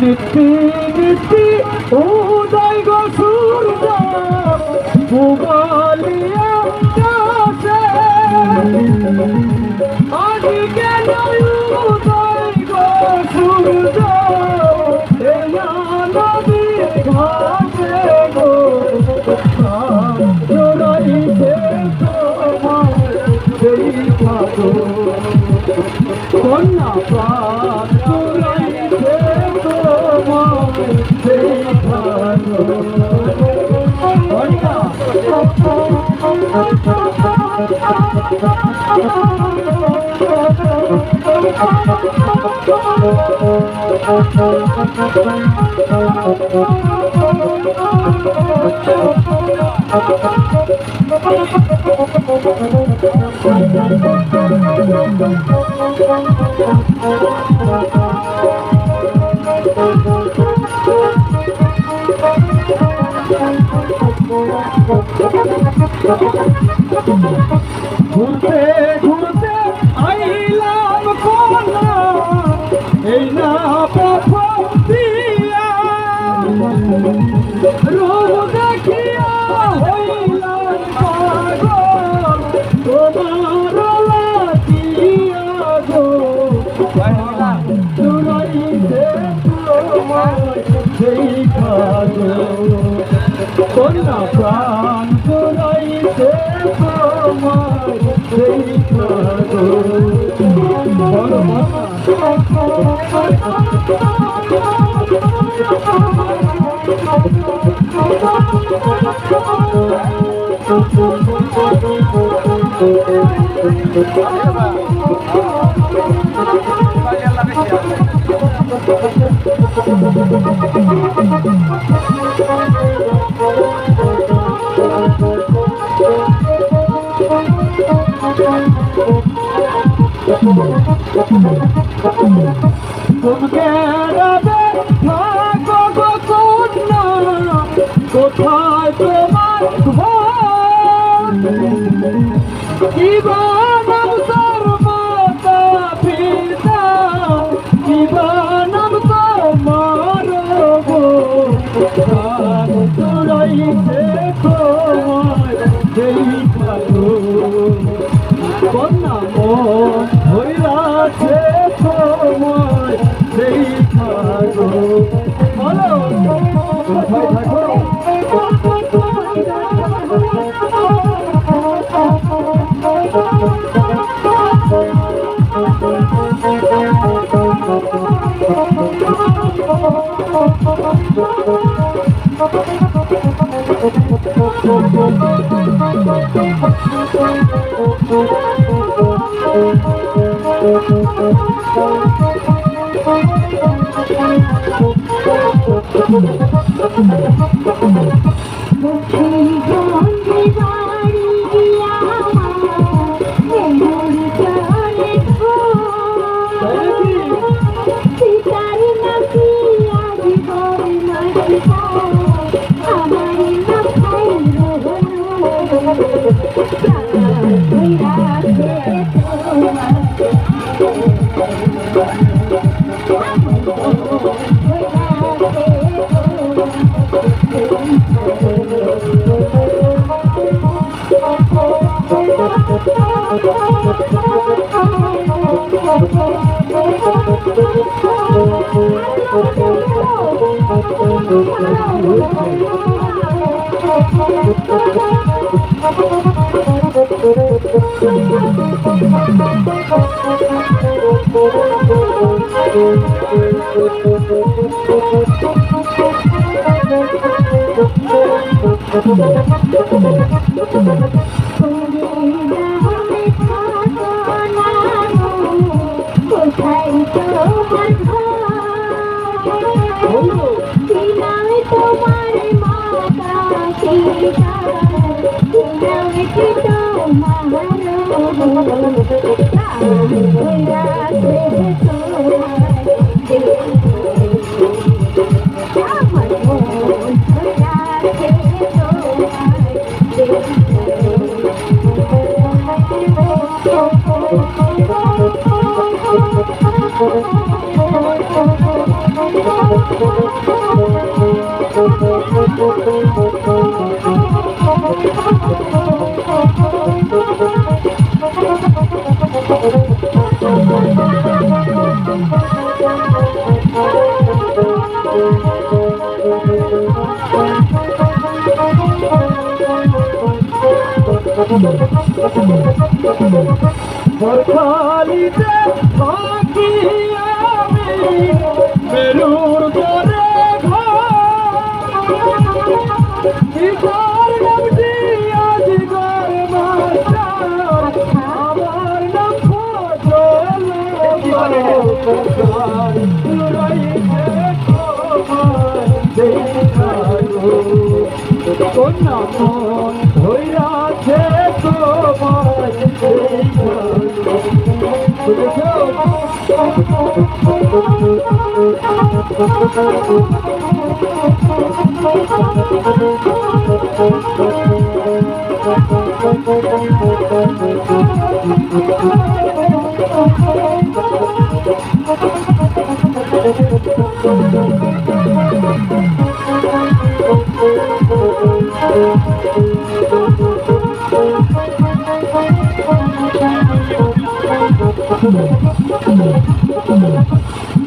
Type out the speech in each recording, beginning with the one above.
নিত্যি নিত্যি উদয় গো সূর্য পুবালিয়া ঠাকুর কন্যা ঘুরতে ঘুরতে আইলাম কোনা এই না দিয়া। রূপ দেখিয়া হইলাম পাগল। তোমার লাগিয়া গো। জুড়াইতে তোমার সেই খাগো খাগো বলো কোথায় তোমার জীবনম সর্বতা পিতা জীবনম তোমার গো প্রাণ তাই কোথায় সীতা বেলুর করে ঘর। নামটি আজ গর মাস্টার আমার নাম ফজল কন্যা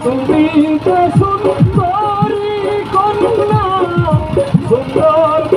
তুমি তো সুন্দর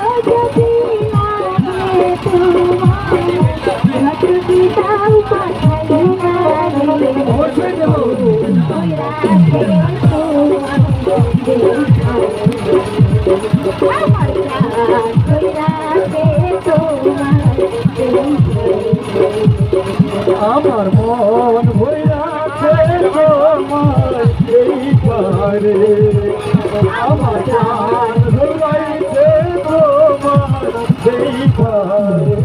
আমার মন ভৈরাছে তোমার এই পারে। আমার প্রাণ ধরাইছে তোমার সেই পারে।